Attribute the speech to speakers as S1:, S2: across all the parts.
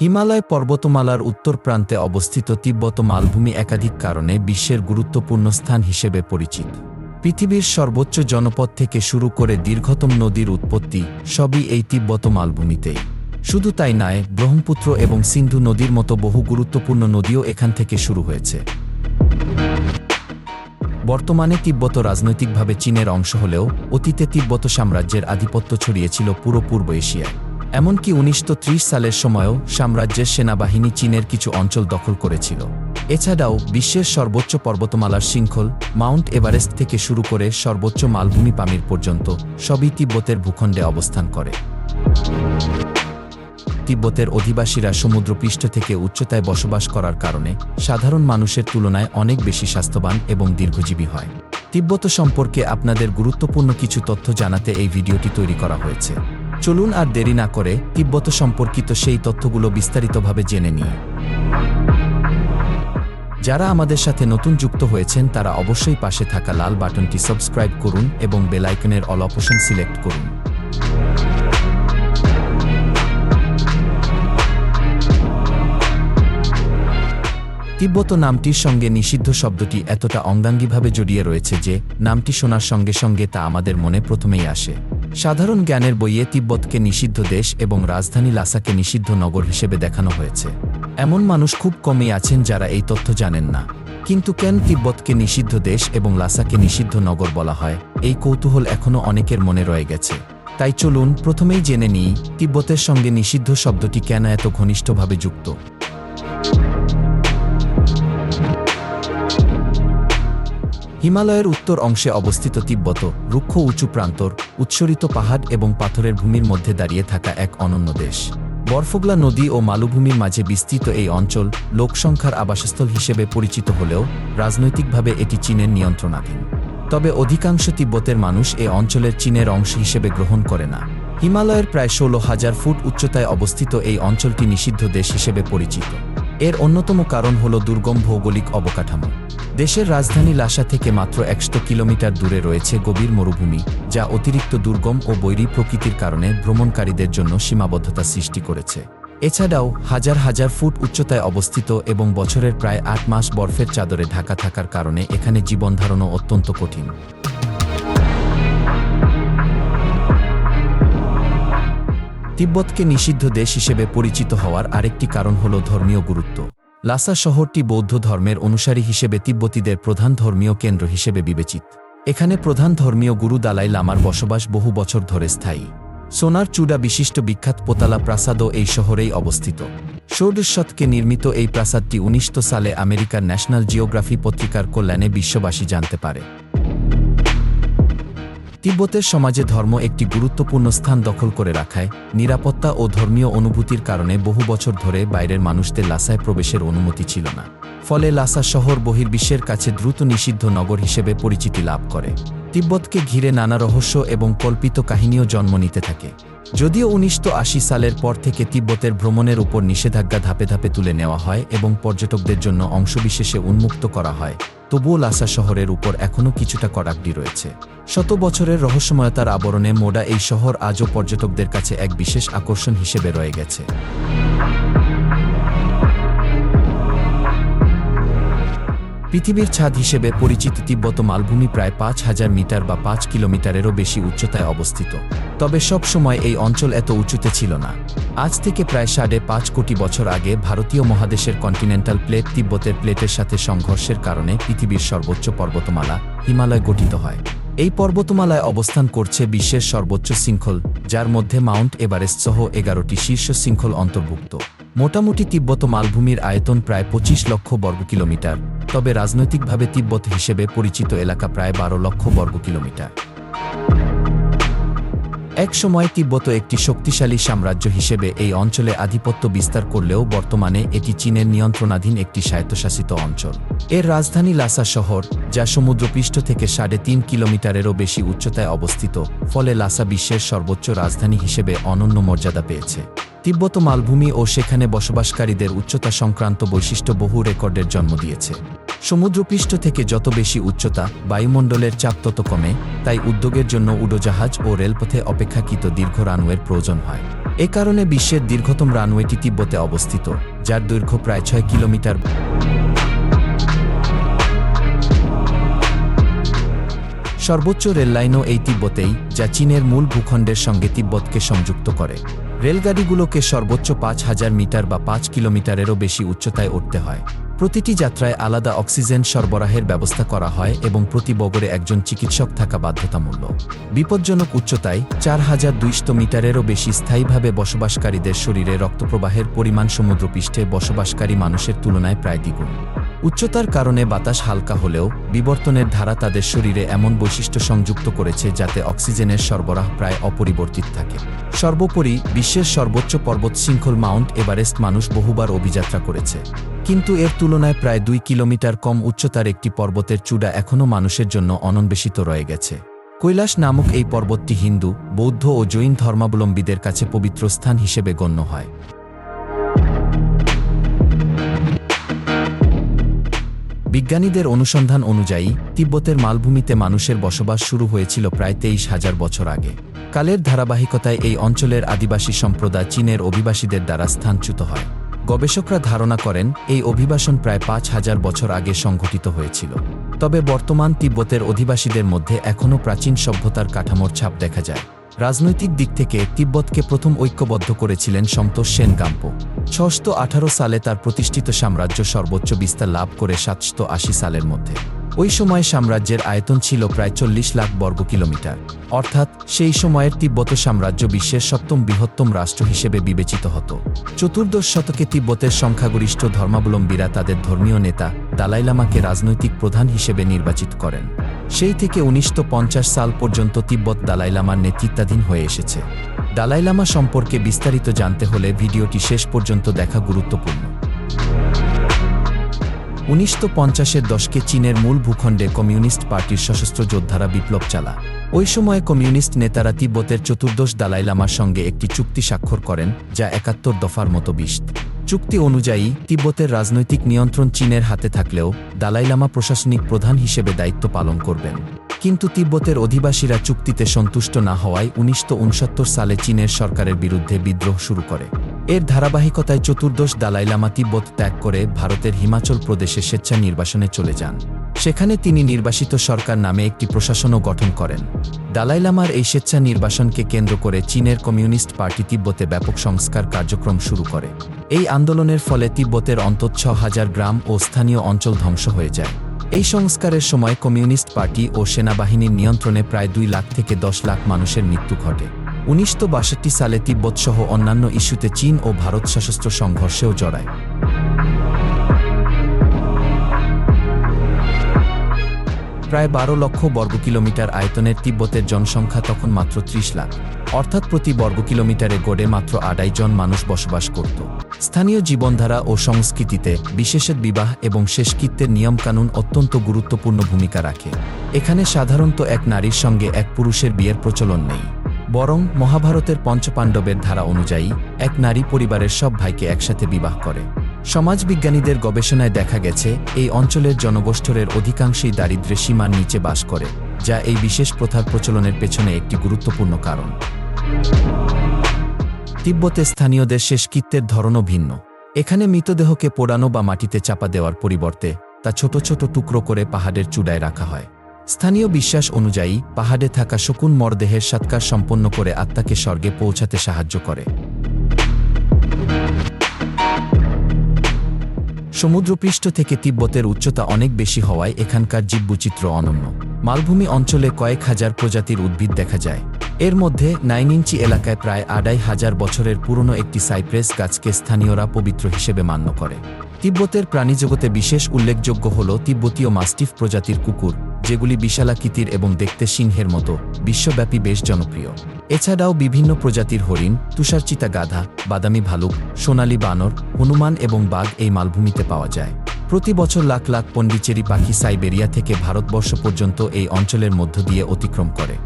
S1: হিমালয় পর্বতমালার উত্তর প্রান্তে অবস্থিত তিব্বত মালভূমি একাধিক কারণে বিশ্বের গুরুত্বপূর্ণ স্থান হিসেবে পরিচিত। পৃথিবীর সর্বোচ্চ জনপদ থেকে শুরু করে দীর্ঘতম নদীর উৎপত্তি সবই এই তিব্বত মালভূমিতেই। শুধু তাই নয়, ব্রহ্মপুত্র এবং সিন্ধু নদীর মতো বহু গুরুত্বপূর্ণ নদীও এখান থেকে শুরু হয়েছে। বর্তমানে তিব্বত রাজনৈতিকভাবে চীনের অংশ হলেও অতীতে তিব্বত সাম্রাজ্যের আধিপত্য ছড়িয়েছিল পুরো পূর্ব এশিয়ায়। এমনকি উনিশশো ত্রিশ সালের সময়ও সাম্রাজ্যের সেনাবাহিনী চীনের কিছু অঞ্চল দখল করেছিল। এছাড়াও বিশ্বের সর্বোচ্চ পর্বতমালার শৃঙ্খল, মাউন্ট এভারেস্ট থেকে শুরু করে সর্বোচ্চ মালভূমি পামির পর্যন্ত সবই তিব্বতের ভূখণ্ডে অবস্থান করে। তিব্বতের অধিবাসীরা সমুদ্রপৃষ্ঠ থেকে উচ্চতায় বসবাস করার কারণে সাধারণ মানুষের তুলনায় অনেক বেশি স্বাস্থ্যবান এবং দীর্ঘজীবী হয়। তিব্বত সম্পর্কে আপনাদের গুরুত্বপূর্ণ কিছু তথ্য জানাতে এই ভিডিওটি তৈরি করা হয়েছে। চলুন আর দেরি না করে তিব্বত সম্পর্কিত সেই তথ্যগুলো বিস্তারিতভাবে জেনে নিই। যারা আমাদের সাথে নতুন যুক্ত হয়েছেন, তারা অবশ্যই পাশে থাকা লাল বাটনটি সাবস্ক্রাইব করুন এবং বেলাইকনের অল অপশন সিলেক্ট করুন। তিব্বত নামটির সঙ্গে নিষিদ্ধ শব্দটি এতটা অঙ্গাঙ্গিভাবে জড়িয়ে রয়েছে যে, নামটি শোনার সঙ্গে সঙ্গে তা আমাদের মনে প্রথমেই আসে। সাধারণ জ্ঞানের বইয়ে তিব্বতকে নিষিদ্ধ দেশ এবং রাজধানী লাসাকে নিষিদ্ধ নগর হিসেবে দেখানো হয়েছে। এমন মানুষ খুব কমই আছেন যারা এই তথ্য জানেন না। কিন্তু কেন তিব্বতকে নিষিদ্ধ দেশ এবং লাসাকে নিষিদ্ধ নগর বলা হয়? এই কৌতূহল এখনও অনেকের মনে রয়ে গেছে। তাই চলুন প্রথমেই জেনে নিই, তিব্বতের সঙ্গে নিষিদ্ধ শব্দটি কেন এত ঘনিষ্ঠভাবে যুক্ত? হিমালয়ের উত্তর অংশে অবস্থিত তিব্বত, রুক্ষ উঁচু প্রান্তর উৎসরিত পাহাড় এবং পাথরের ভূমির মধ্যে দাঁড়িয়ে থাকা এক অনন্য দেশ। বরফগলা নদী ও মালভূমির মাঝে বিস্তৃত এই অঞ্চল লোকসংখ্যার আবাসস্থল হিসেবে পরিচিত হলেও রাজনৈতিকভাবে এটি চীনের নিয়ন্ত্রণাধীন। তবে অধিকাংশ তিব্বতের মানুষ এ অঞ্চলের চীনের অংশ হিসেবে গ্রহণ করে না। হিমালয়ের প্রায় ষোলো হাজার ফুট উচ্চতায় অবস্থিত এই অঞ্চলটি নিষিদ্ধ দেশ হিসেবে পরিচিত। এর অন্যতম কারণ হল দুর্গম ভৌগোলিক অবকাঠামো। দেশের রাজধানী লাসা থেকে মাত্র একশো কিলোমিটার দূরে রয়েছে গভীর মরুভূমি, যা অতিরিক্ত দুর্গম ও বৈরী প্রকৃতির কারণে ভ্রমণকারীদের জন্য সীমাবদ্ধতা সৃষ্টি করেছে। এছাড়াও হাজার হাজার ফুট উচ্চতায় অবস্থিত এবং বছরের প্রায় আট মাস বরফের চাদরে ঢাকা থাকার কারণে এখানে জীবনধারণও অত্যন্ত কঠিন। তিব্বতকে নিষিদ্ধ দেশ হিসেবে পরিচিত হওয়ার আরেকটি কারণ হল ধর্মীয় গুরুত্ব। লাসা শহরটি বৌদ্ধ ধর্মের অনুসারী হিসেবে তিব্বতীদের প্রধান ধর্মীয় কেন্দ্র হিসেবে বিবেচিত। এখানে প্রধান ধর্মীয় গুরু দালাই লামার বসবাস বহু বছর ধরে স্থায়ী। সোনার চূড়া বিশিষ্ট বিখ্যাত পোতালা প্রাসাদও এই শহরেই অবস্থিত। ষোড়শ শতকে নির্মিত এই প্রাসাদটি উনিশশো সালে আমেরিকার ন্যাশনাল জিওগ্রাফি পত্রিকার কল্যাণে বিশ্ববাসী জানতে পারে। তিব্বতের সমাজে ধর্ম একটি গুরুত্বপূর্ণ স্থান দখল করে রাখায়, নিরাপত্তা ও ধর্মীয় অনুভূতির কারণে বহু বছর ধরে বাইরের মানুষদের লাসায় প্রবেশের অনুমতি ছিল না। ফলে লাসা শহর বহির্বিশ্বের কাছে দ্রুত নিষিদ্ধ নগর হিসেবে পরিচিতি লাভ করে। তিব্বতকে ঘিরে নানা রহস্য এবং কল্পিত কাহিনীও জন্ম নিতে থাকে। যদিও উনিশশো আশি সালের পর থেকে তিব্বতের ভ্রমণের উপর নিষেধাজ্ঞা ধাপে ধাপে তুলে নেওয়া হয় এবং পর্যটকদের জন্য অংশবিশেষে উন্মুক্ত করা হয়, তবুও লাসা শহরের উপর এখনও কিছুটা কড়াকড়ি রয়েছে। শত বছরের রহস্যময়তার আবরণে মোডা এই শহর আজও পর্যটকদের কাছে এক বিশেষ আকর্ষণ হিসেবে রয়ে গেছে। পৃথিবীর ছাদ হিসেবে পরিচিত তিব্বত মালভূমি প্রায় পাঁচ হাজার মিটার বা পাঁচ কিলোমিটারেরও বেশি উচ্চতায় অবস্থিত। তবে সব সময় এই অঞ্চল এত উঁচুতে ছিল না। আজ থেকে প্রায় সাড়ে পাঁচ কোটি বছর আগে ভারতীয় মহাদেশের কন্টিনেন্টাল প্লেট তিব্বতের প্লেটের সাথে সংঘর্ষের কারণে পৃথিবীর সর্বোচ্চ পর্বতমালা হিমালয় গঠিত হয়। এই পর্বতমালায় অবস্থান করছে বিশ্বের সর্বোচ্চ শৃঙ্খল, যার মধ্যে মাউন্ট এভারেস্ট সহ এগারোটি শীর্ষ শৃঙ্খল অন্তর্ভুক্ত। মোটামুটি তিব্বত মালভূমির আয়তন প্রায় পঁচিশ লক্ষ বর্গ কিলোমিটার, তবে রাজনৈতিকভাবে তিব্বত হিসেবে পরিচিত এলাকা প্রায় বারো লক্ষ বর্গ কিলোমিটার। এক সময় তিব্বত একটি শক্তিশালী সাম্রাজ্য হিসেবে এই অঞ্চলে আধিপত্য বিস্তার করলেও বর্তমানে এটি চীনের নিয়ন্ত্রণাধীন একটি স্বায়ত্তশাসিত অঞ্চল। এর রাজধানী লাসা শহর, যা সমুদ্রপৃষ্ঠ থেকে সাড়ে তিন কিলোমিটারেরও বেশি উচ্চতায় অবস্থিত, ফলে লাসা বিশ্বের সর্বোচ্চ রাজধানী হিসেবে অনন্য মর্যাদা পেয়েছে। তিব্বত মালভূমি ও সেখানে বসবাসকারীদের উচ্চতা সংক্রান্ত বৈশিষ্ট্য বহু রেকর্ডের জন্ম দিয়েছে। সমুদ্রপৃষ্ঠ থেকে যত বেশি উচ্চতা বায়ুমণ্ডলের চাপ তত কমে, তাই উদ্যোগের জন্য উড়োজাহাজ ও রেলপথে অপেক্ষাকৃত দীর্ঘ রানওয়ের প্রয়োজন হয়। এ কারণে বিশ্বের দীর্ঘতম রানওয়েটি তিব্বতে অবস্থিত, যার দৈর্ঘ্য প্রায় ছয় কিলোমিটার। সর্বোচ্চ রেললাইনও এই তিব্বতেই, যা চীনের মূল ভূখণ্ডের সঙ্গে তিব্বতকে সংযুক্ত করে। রেলগাড়িগুলোকে সর্বোচ্চ পাঁচ হাজার মিটার বা পাঁচ কিলোমিটারেরও বেশি উচ্চতায় উঠতে হয়। প্রতিটি যাত্রায় আলাদা অক্সিজেন সরবরাহের ব্যবস্থা করা হয় এবং প্রতি বগরে একজন চিকিৎসক থাকা বাধ্যতামূলক বিপজ্জনক উচ্চতায় চার হাজার দুইশো মিটারেরও বেশি স্থায়ীভাবে বসবাসকারীদের শরীরে রক্তপ্রবাহের পরিমাণ সমুদ্রপৃষ্ঠে বসবাসকারী মানুষের তুলনায় প্রায় দ্বিগুণ। উচ্চতার কারণে বাতাস হালকা হলেও বিবর্তনের ধারা তাদের শরীরে এমন বৈশিষ্ট্য সংযুক্ত করেছে যাতে অক্সিজেনের সরবরাহ প্রায় অপরিবর্তিত থাকে। সর্বোপরি বিশ্বের সর্বোচ্চ পর্বত শৃঙ্খল মাউন্ট এভারেস্ট মানুষ বহুবার অভিযাত্রা করেছে। কিন্তু এর তুলনায় প্রায় দুই কিলোমিটার কম উচ্চতার একটি পর্বতের চূড়া এখনও মানুষের জন্য অনন্বেষিত রয়ে গেছে। কৈলাস নামক এই পর্বতটি হিন্দু, বৌদ্ধ ও জৈন ধর্মাবলম্বীদের কাছে পবিত্র স্থান হিসেবে গণ্য হয়। বিজ্ঞানীদের অনুসন্ধান অনুযায়ী, তিব্বতের মালভূমিতে মানুষের বসবাস শুরু হয়েছিল প্রায় তেইশ হাজার বছর আগে। কালের ধারাবাহিকতায় এই অঞ্চলের আদিবাসী সম্প্রদায় চীনের অভিবাসীদের দ্বারা স্থানচ্যুত হয়। গবেষকরা ধারণা করেন, এই অভিবাসন প্রায় পাঁচ হাজার বছর আগে সংঘটিত হয়েছিল। তবে বর্তমান তিব্বতের অধিবাসীদের মধ্যে এখনও প্রাচীন সভ্যতার কাঠামোর ছাপ দেখা যায়। রাজনৈতিক দিক থেকে তিব্বতকে প্রথম ঐক্যবদ্ধ করেছিলেন সন্তোষ সেন গাম্পো ছশত আঠারো সালে তার প্রতিষ্ঠিত সাম্রাজ্য সর্বোচ্চ বিস্তার লাভ করে সাতশো আশি সালের মধ্যে। ওই সময় সাম্রাজ্যের আয়তন ছিল প্রায় চল্লিশ লাখ বর্গ কিলোমিটার। অর্থাৎ সেই সময়ের তিব্বত সাম্রাজ্য বিশ্বের সপ্তম বৃহত্তম রাষ্ট্র হিসেবে বিবেচিত হতো। চতুর্দশ শতকে তিব্বতের সংখ্যাগরিষ্ঠ ধর্মাবলম্বীরা তাদের ধর্মীয় নেতা দালাইলামাকে রাজনৈতিক প্রধান হিসেবে নির্বাচিত করেন। সেই থেকে উনিশশো পঞ্চাশ সাল পর্যন্ত তিব্বত দালাইলামার নেতৃত্বাধীন হয়ে এসেছে। দালাইলামা সম্পর্কে বিস্তারিত জানতে হলে ভিডিওটি শেষ পর্যন্ত দেখা গুরুত্বপূর্ণ। উনিশশো পঞ্চাশের দশকে চীনের মূল ভূখণ্ডে কমিউনিস্ট পার্টির সশস্ত্র যোদ্ধারা বিপ্লব চালা। ওই সময়ে কমিউনিস্ট নেতারা তিব্বতের চতুর্দশ দালাই লামার সঙ্গে একটি চুক্তি স্বাক্ষর করেন, যা একাত্তর দফার মতো বিষ্ট চুক্তি অনুযায়ী, তিব্বতের রাজনৈতিক নিয়ন্ত্রণ চীনের হাতে থাকলেও দালাই লামা প্রশাসনিক প্রধান হিসেবে দায়িত্ব পালন করবেন। কিন্তু তিব্বতের অধিবাসীরা চুক্তিতে সন্তুষ্ট না হওয়ায় উনিশশো উনসত্তর সালে চীনের সরকারের বিরুদ্ধে বিদ্রোহ শুরু করে। এর ধারাবাহিকতায় চতুর্দশ দালাই লামা তিব্বত ত্যাগ করে ভারতের হিমাচল প্রদেশে স্বেচ্ছা নির্বাসনে চলে যান। সেখানে তিনি নির্বাসিত সরকার নামে একটি প্রশাসনও গঠন করেন। দালাই লামার এই স্বেচ্ছা নির্বাসনকে কেন্দ্র করে চীনের কমিউনিস্ট পার্টি তিব্বতে ব্যাপক সংস্কার কার্যক্রম শুরু করে। এই আন্দোলনের ফলে তিব্বতের অন্তত ছ হাজার গ্রাম ও স্থানীয় অঞ্চল ধ্বংস হয়ে যায়। এই সংস্কারের সময় কমিউনিস্ট পার্টি ও সেনাবাহিনীর নিয়ন্ত্রণে প্রায় দুই লাখ থেকে দশ লাখ মানুষের মৃত্যু ঘটে। উনিশশো বাষট্টি সালে তিব্বতসহ অন্যান্য ইস্যুতে চীন ও ভারত সশস্ত্র সংঘর্ষেও জড়ায়। প্রায় বারো লক্ষ বর্গ কিলোমিটার আয়তনের তিব্বতের জনসংখ্যা তখন মাত্র ত্রিশ লাখ। অর্থাৎ প্রতি বর্গ কিলোমিটারে গড়ে মাত্র আড়াই জন মানুষ বসবাস করত। স্থানীয় জীবনধারা ও সংস্কৃতিতে বিশেষত বিবাহ এবং শেষকৃত্যের নিয়মকানুন অত্যন্ত গুরুত্বপূর্ণ ভূমিকা রাখে। এখানে সাধারণত এক নারীর সঙ্গে এক পুরুষের বিয়ের প্রচলন নেই। বরং মহাভারতের পঞ্চপাণ্ডবের ধারা অনুযায়ী, এক নারী পরিবারের সব ভাইকে একসাথে বিবাহ করে। সমাজবিজ্ঞানীদের গবেষণায় দেখা গেছে, এই অঞ্চলের জনগোষ্ঠরের অধিকাংশই দারিদ্র্যের সীমার নিচে বাস করে, যা এই বিশেষ প্রথার প্রচলনের পেছনে একটি গুরুত্বপূর্ণ কারণ। তিব্বতে স্থানীয়দের শেষকৃত্যের ধরনও ভিন্ন। এখানে মৃতদেহকে পোড়ানো বা মাটিতে চাপা দেওয়ার পরিবর্তে, তা ছোট ছোট টুকরো করে পাহাড়ের চূড়ায় রাখা হয়। স্থানীয় বিশ্বাস অনুযায়ী, পাহাড়ে থাকা শকুন মরদেহের সৎকার সম্পন্ন করে আত্মাকে স্বর্গে পৌঁছাতে সাহায্য করে। সমুদ্রপৃষ্ঠ থেকে তিব্বতের উচ্চতা অনেক বেশি হওয়ায় এখানকার জীববৈচিত্র্য অনন্য। মালভূমি অঞ্চলে কয়েক হাজার প্রজাতির উদ্ভিদ দেখা যায়। এর মধ্যে নাইন ইঞ্চি এলাকায় প্রায় আড়াই হাজার বছরের পুরনো একটি সাইপ্রেস গাছকে স্থানীয়রা পবিত্র হিসেবে মান্য করে। তিব্বতের প্রাণীজগতে বিশেষ উল্লেখযোগ্য হল তিব্বতীয় মাস্টিফ প্রজাতির কুকুর। যেগুলি বিশালাকৃতির এবং দেখতে সিংহের মতো, বিশ্বব্যাপী বেশ জনপ্রিয়। এছাড়াও বিভিন্ন প্রজাতির হরিণ, তুষারচিতা গাধা, বাদামি ভালুক, সোনালী বানর, হনুমান এবং বাঘ এই মালভূমিতে পাওয়া যায়। প্রতি বছর লাখ লাখ পণ্ডিচেরি পাখি সাইবেরিয়া থেকে ভারতবর্ষ পর্যন্ত এই অঞ্চলের মধ্য দিয়ে অতিক্রম করে।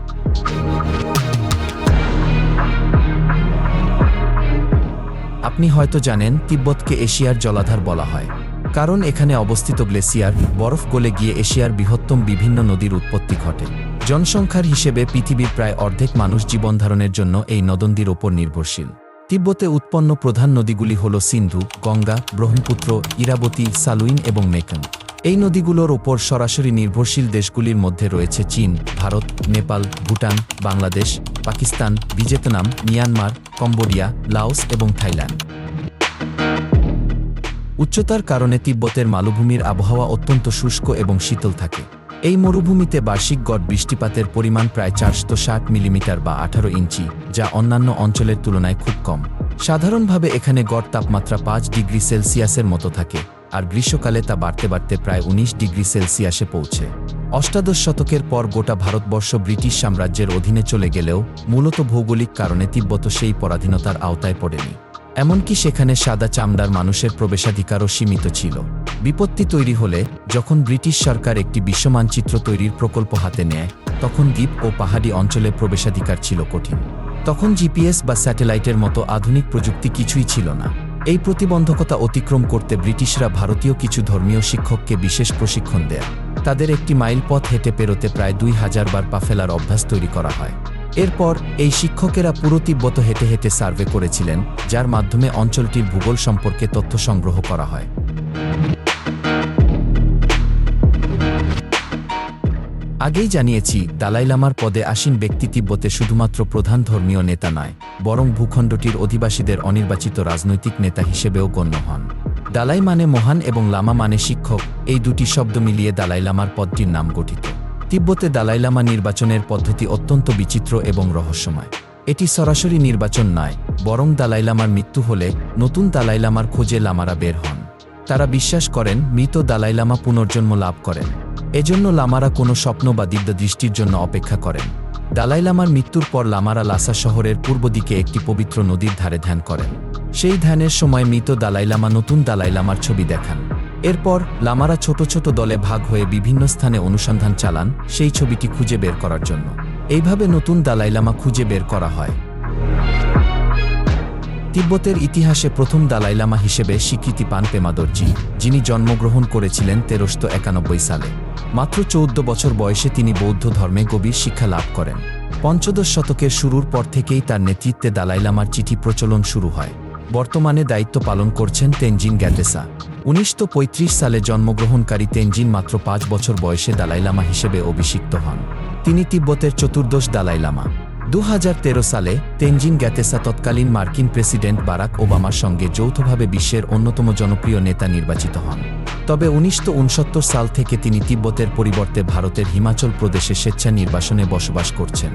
S1: আপনি হয়তো জানেন, তিব্বতকে এশিয়ার জলাধার বলা হয়। কারণ এখানে অবস্থিত গ্লেসিয়ার বরফ গলে গিয়ে এশিয়ার বৃহত্তম বিভিন্ন নদীর উৎপত্তি ঘটে। জনসংখ্যার হিসেবে পৃথিবীর প্রায় অর্ধেক মানুষ জীবনধারণের জন্য এই নদন্দির ওপর নির্ভরশীল। তিব্বতে উৎপন্ন প্রধান নদীগুলি হল সিন্ধু, গঙ্গা, ব্রহ্মপুত্র, ইরাবতী, সালুইন এবং মেকং এই নদীগুলোর ওপর সরাসরি নির্ভরশীল দেশগুলির মধ্যে রয়েছে চীন, Bharat, Nepal, Bhutan, Bangladesh, Pakistan, Vietnam, Myanmar, Cambodia, Laos এবং থাইল্যান্ড। উচ্চতার কারণে তিব্বতের মালভূমির আবহাওয়া অত্যন্ত শুষ্ক এবং শীতল থাকে। এই মরুভূমিতে বার্ষিক গড় বৃষ্টিপাতের পরিমাণ প্রায় চারশো ষাট মিলিমিটার বা আঠারো ইঞ্চি, যা অন্যান্য অঞ্চলের তুলনায় খুব কম। সাধারণভাবে এখানে গড় তাপমাত্রা পাঁচ ডিগ্রি সেলসিয়াসের মতো থাকে, আর গ্রীষ্মকালে তা বাড়তে বাড়তে প্রায় ১৯ ডিগ্রি সেলসিয়াসে পৌঁছে। অষ্টাদশ শতকের পর গোটা ভারতবর্ষ ব্রিটিশ সাম্রাজ্যের অধীনে চলে গেলেও মূলত ভৌগোলিক কারণে তিব্বত সেই পরাধীনতার আওতায় পড়েনি। এমনকি সেখানে সাদা চামড়ার মানুষের প্রবেশাধিকারও সীমিত ছিল। বিপত্তি তৈরি হলে, যখন ব্রিটিশ সরকার একটি বিশ্বমানচিত্র তৈরির প্রকল্প হাতে নেয়, তখন দ্বীপ ও পাহাড়ি অঞ্চলে প্রবেশাধিকার ছিল কঠিন। তখন জিপিএস বা স্যাটেলাইটের মতো আধুনিক প্রযুক্তি কিছুই ছিল না। এই প্রতিবন্ধকতা অতিক্রম করতে ব্রিটিশরা ভারতীয় কিছু ধর্মীয় শিক্ষককে বিশেষ প্রশিক্ষণ দেয়। তাদের একটি মাইল পথ হেঁটে পেরোতে প্রায় দুই হাজার বার পা ফেলার অভ্যাস তৈরি করা হয়। এরপর এই শিক্ষকেরা পুরো তিব্বত হেঁটে হেঁটে সার্ভে করেছিলেন, যার মাধ্যমে অঞ্চলটির ভূগোল সম্পর্কে তথ্য সংগ্রহ করা হয়। আগেই জানিয়েছি, দালাই লামার পদে আসীন ব্যক্তি তিব্বতে শুধুমাত্র প্রধান ধর্মীয় নেতা নয়, বরং ভূখণ্ডটির অধিবাসীদের অনির্বাচিত রাজনৈতিক নেতা হিসেবেও গণ্য হন। দালাই মানে মহান এবং লামা মানে শিক্ষক, এই দুটি শব্দ মিলিয়ে দালাই লামার পদটির নাম গঠিত। তিব্বতে দালাই লামা নির্বাচনের পদ্ধতি অত্যন্ত বিচিত্র এবং রহস্যময়। এটি সরাসরি নির্বাচন নয়, বরং দালাই লামার মৃত্যু হলে নতুন দালাই লামার খোঁজে লামারা বের হন। তারা বিশ্বাস করেন, মৃত দালাই লামা পুনর্জন্ম লাভ করেন। এজন্য লামারা কোনো স্বপ্ন বা দিব্য দৃষ্টির জন্য অপেক্ষা করেন। দালাই লামার মৃত্যুর পর লামারা লাসা শহরের পূর্ব দিকে একটি পবিত্র নদীর ধারে ধ্যান করেন। সেই ধ্যানের সময় মৃত দালাই লামা নতুন দালাই লামার ছবি দেখান। এরপর লামারা ছোট ছোট দলে ভাগ হয়ে বিভিন্ন স্থানে অনুসন্ধান চালান সেই ছবিটি খুঁজে বের করার জন্য। এইভাবে নতুন দালাই লামা খুঁজে বের করা হয়। তিব্বতের ইতিহাসে প্রথম দালাই লামা হিসেবে স্বীকৃতি পান পেমা দর্জি যিনি জন্মগ্রহণ করেছিলেন তেরোশো একানব্বই সালে। মাত্র চৌদ্দ বছর বয়সে তিনি বৌদ্ধ ধর্মে গভীর শিক্ষা লাভ করেন। পঞ্চদশ শতকের শুরুর পর থেকেই তার নেতৃত্বে দালাই লামার চিঠি প্রচলন শুরু হয়। বর্তমানে দায়িত্ব পালন করছেন তেনজিন গ্যাটেসা। উনিশশো পঁয়ত্রিশ সালে জন্মগ্রহণকারী তেনজিন মাত্র পাঁচ বছর বয়সে দালাই লামা হিসেবে অভিষিক্ত হন। তিনি তিব্বতের চতুর্দশ দালাই লামা দু হাজার তেরো সালে তেনজিন গ্যাতেসা তৎকালীন মার্কিন প্রেসিডেন্ট বারাক ওবামার সঙ্গে যৌথভাবে বিশ্বের অন্যতম জনপ্রিয় নেতা নির্বাচিত হন। তবে উনিশশো উনসত্তর সাল থেকে তিনি তিব্বতের পরিবর্তে ভারতের হিমাচল প্রদেশে স্বেচ্ছা নির্বাসনে বসবাস করছেন।